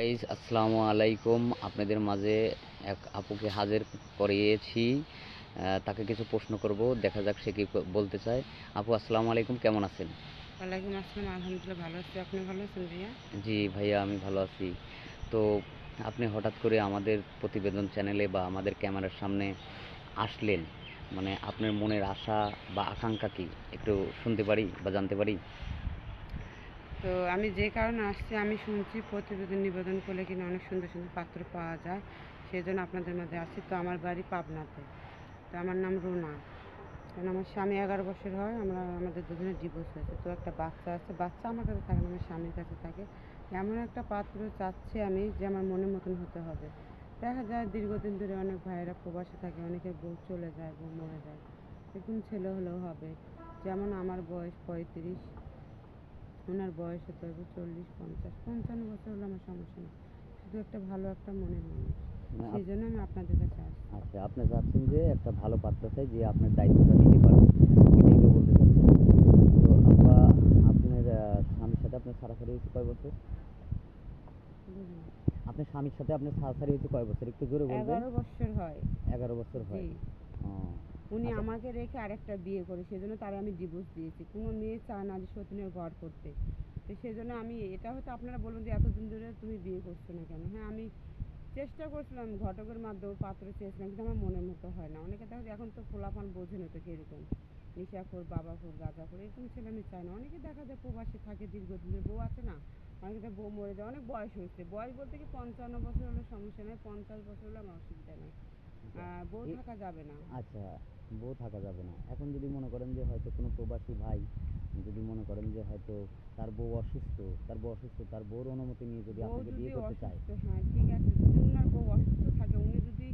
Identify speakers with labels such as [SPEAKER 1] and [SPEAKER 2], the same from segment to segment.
[SPEAKER 1] Guys আসসালামু আলাইকুম। আপনাদের মাঝে এক আপুকে হাজির করিয়েছি। তাকে কিছু প্রশ্ন করব দেখা যাক সে কি ক- বলতে চায়। আপু আসসালামু আলাইকুম কেমন আছেন?
[SPEAKER 2] ওয়ালাইকুম আসসালাম আলহামদুলিল্লাহ ভালো আছি। আপনি ভালো আছেন ভাইয়া?
[SPEAKER 1] জি ভাইয়া আমি ভালো আছি। তো আপনি হঠাৎ করে আমাদের প্রতিবেদন চ্যানেলে বা আমাদের ক্যামেরার সামনে আসলেন। মানে আপনার মনের আশা বা আকাঙ্ক্ষা কি? একটু শুনতে পারি বা জানতে পারি?
[SPEAKER 2] তো আমি যে কারণে আসছি, আমি শুনছি প্রতিবেদন নিবেদন করলে কিনা অনেক সুন্দর সুন্দর পাত্র পাওয়া যায়। সেই জন্য আপনাদের মধ্যে আসছি। তো আমার বাড়ি পাবনাতে। তো আমার নাম রুনা। কারণ আমার স্বামী এগারো বছর হয়, আমরা, আমাদের দুজনের ডিভোর্স হয়েছে। তো একটা বাচ্চা আছে। বাচ্চা আমার কাছে থাকে আমার স্বামীর কাছে থাকে। এমন একটা পাত্র চাচ্ছি আমি যে আমার মনের মতন হতে হবে। দেখা যায় দীর্ঘদিন ধরে অনেক ভাইয়েরা প্রবাসে থাকে, অনেকের বউ চলে যায়, বউ মরে যায়। এরকম ছেলে হলেও হবে। যেমন আমার বয়স পঁয়ত্রিশ। ওনার বয়স হতে হবে চল্লিশ পঞ্চাশ। পঞ্চান্ন বছর হলে আমার সমস্যা নেই। শুধু একটা ভালো একটা মনের মানুষ।
[SPEAKER 1] মানে
[SPEAKER 2] সেই জন্য আমি আপনাদের কাছে আসছি।
[SPEAKER 1] আচ্ছা আপনি চাচ্ছেন যে একটা ভালো পাত্র চাই যে আপনার দায়িত্বটা নিতে পারবে এটাই তো বলতে চাচ্ছেন তো আপা আপনার স্বামীর সাথে আপনার সারাসারি হয়েছে কয় বছর? আপনার স্বামীর সাথে আপনার সারাসারি হয়েছে কয় বছর? একটু জোরে বলবেন।
[SPEAKER 2] এগারো বছর হয়।
[SPEAKER 1] এগারো বছর হয়।
[SPEAKER 2] উনি
[SPEAKER 1] আচ্ছা।
[SPEAKER 2] আমাকে রেখে আরেকটা বিয়ে করে সেজন্য তার আমি ডিভোর্স দিয়েছি। কোনো মেয়ে চায় না যে সতীনের ঘর করতে। তো সেজন্য আমি এটা হয়তো আপনারা বলবেন যে এতদিন ধরে তুমি বিয়ে করছ না কেন? হ্যাঁ আমি চেষ্টা করছিলাম ঘটকের মাধ্যমে পাত্র চেয়েছিলাম কিন্তু আমার মনের মতো হয় না। অনেকে দেখা যায় এখন তো ফোলাপান বোঝে না তো কীরকম। নিশাখোর বাবাখোর গাঁজাখোর এরকম ছেলে আমি চাই না। অনেকে দেখা যায় প্রবাসে থাকে দীর্ঘদিন বউ আছে না? অনেকে দেখা বউ মরে যায় অনেক বয়স হয়েছে। বয়স বলতে কি পঞ্চান্ন বছর হলে সমস্যা নেই পঞ্চাশ বছর হলে আমার অসুবিধা নেই। আর বউ থাকা যাবে না।
[SPEAKER 1] আচ্ছা। বউ থাকা যাবে না। এখন যদি মনে করেন যে হয়তো কোনো প্রবাসী ভাই যদি মনে করেন যে হয়তো তার বউ অসুস্থ তার বউ অসুস্থ তার বউর অনুমতি নিয়ে যদি আপনাকে বিয়ে করতে চায়।
[SPEAKER 2] হ্যাঁ ঠিক আছে যদি ওনার বউ অসুস্থ থাকে উনি যদি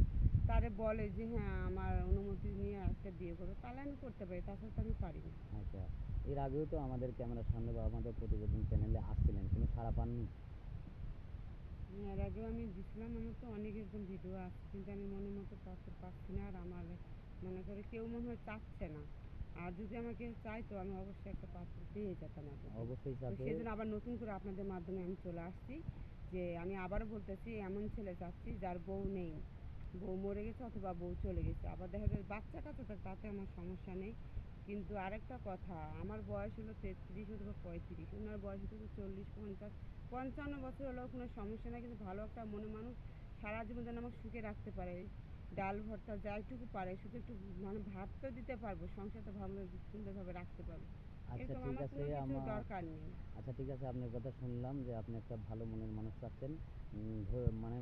[SPEAKER 2] তারে বলে যে হ্যাঁ আমার অনুমতি নিয়ে একটা বিয়ে করো তাহলে আমি করতে পারি তাছাড়া তো আমি পারি না।
[SPEAKER 1] আচ্ছা এর আগেও তো আমাদের ক্যামেরার সামনে বা আমাদের প্রতিবেদন চ্যানেলে আসছিলেন কোনো সাড়া পাননি?
[SPEAKER 2] এর আগেও আমি দিছিলাম আমার তো অনেক এরকম ভিডিও আছে কিন্তু আমি মনের মতো পাচ্ছি না আর আমার মনে করে কেউ মনে হয় চাচ্ছে না। আর যদি আমাকে চাইতো আমি অবশ্যই একটা পাত্র পেয়ে যেতাম।
[SPEAKER 1] অবশ্যই সাথে
[SPEAKER 2] আবার নতুন করে আপনাদের মাধ্যমে আমি চলে আসছি যে আমি আবারও বলতেছি এমন ছেলে চাচ্ছি যার বউ নেই। বউ মরে গেছে অথবা বউ চলে গেছে। আবার দেখা যায় বাচ্চা কাচ্চা তাতে আমার সমস্যা নেই। কিন্তু আরেকটা কথা আমার বয়স হলো তেত্রিশ অথবা পঁয়ত্রিশ ওনার বয়স হচ্ছে চল্লিশ পঞ্চাশ পঞ্চান্ন বছর হলেও কোনো সমস্যা নেই। কিন্তু ভালো একটা মনে মানুষ সারা জীবন যেন আমাকে সুখে রাখতে পারে। ডাল ভর্তা যাইটুকু পারে শুধু একটু মানে ভাত তো দিতে পারব সংসারটা ভালো সুন্দরভাবে রাখতে পারব।
[SPEAKER 1] আচ্ছা ঠিক আছে আমার
[SPEAKER 2] দরকার নেই।
[SPEAKER 1] আচ্ছা ঠিক আছে আপনার কথা শুনলাম যে আপনি একটা ভালো মনের মানুষ চাচ্ছেন মানে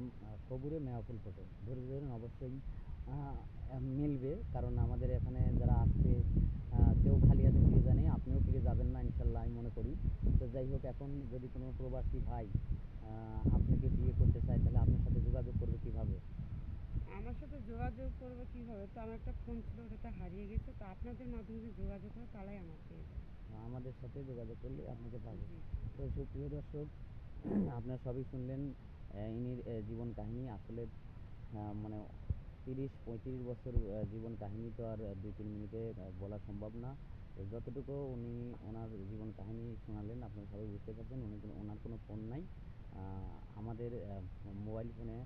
[SPEAKER 1] সবুরে মেয়াফুল ফোটে। ধরে ধরেন অবশ্যই মিলবে কারণ আমাদের এখানে যারা আসছে কেউ খালি হাতে ফিরে জানে আপনিও ফিরে যাবেন না ইনশাল্লাহ আমি মনে করি। তো যাই হোক এখন যদি কোনো প্রবাসী ভাই আপনাকে বিয়ে করতে চায় তাহলে আপনার সাথে যোগাযোগ করবে কীভাবে?
[SPEAKER 2] আমার সাথে যোগাযোগ করবে কীভাবে? তো আমার একটা ফোন ছিল ওটাতে হারিয়ে গেছে। তো আপনাদের মাধ্যমে যদি যোগাযোগ হয় তাহলেই আমার পেয়ে যাবে।
[SPEAKER 1] আমাদের সাথে যোগাযোগ করলে আপনাকে পাবে। তো সুপ্রিয় দর্শক আপনারা সবই শুনলেন ইনির জীবন কাহিনী। আসলে মানে তিরিশ পঁয়ত্রিশ বছর জীবন কাহিনী তো আর দুই তিন মিনিটে বলা সম্ভব না। যতটুকু উনি ওনার জীবন কাহিনী শোনালেন আপনারা সবাই বুঝতে পারছেন উনি ওনার কোনো ফোন নাই। আমাদের মোবাইল ফোনে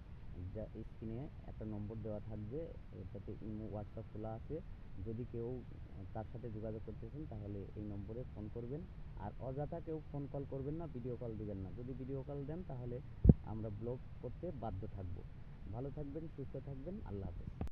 [SPEAKER 1] যা স্ক্রিনে একটা নম্বর দেওয়া থাকবে এটাতে ইমো হোয়াটসঅ্যাপ খোলা আছে। যদি কেউ তার সাথে যোগাযোগ করতে চান, তাহলে এই নম্বরে ফোন করবেন। আর অযথা কেউ ফোন কল করবেন না ভিডিও কল দিবেন না। যদি ভিডিও কল দেন, তাহলে আমরা ব্লক করতে বাধ্য থাকব। ভালো থাকবেন, সুস্থ থাকবেন, আল্লাহ হাফেজ।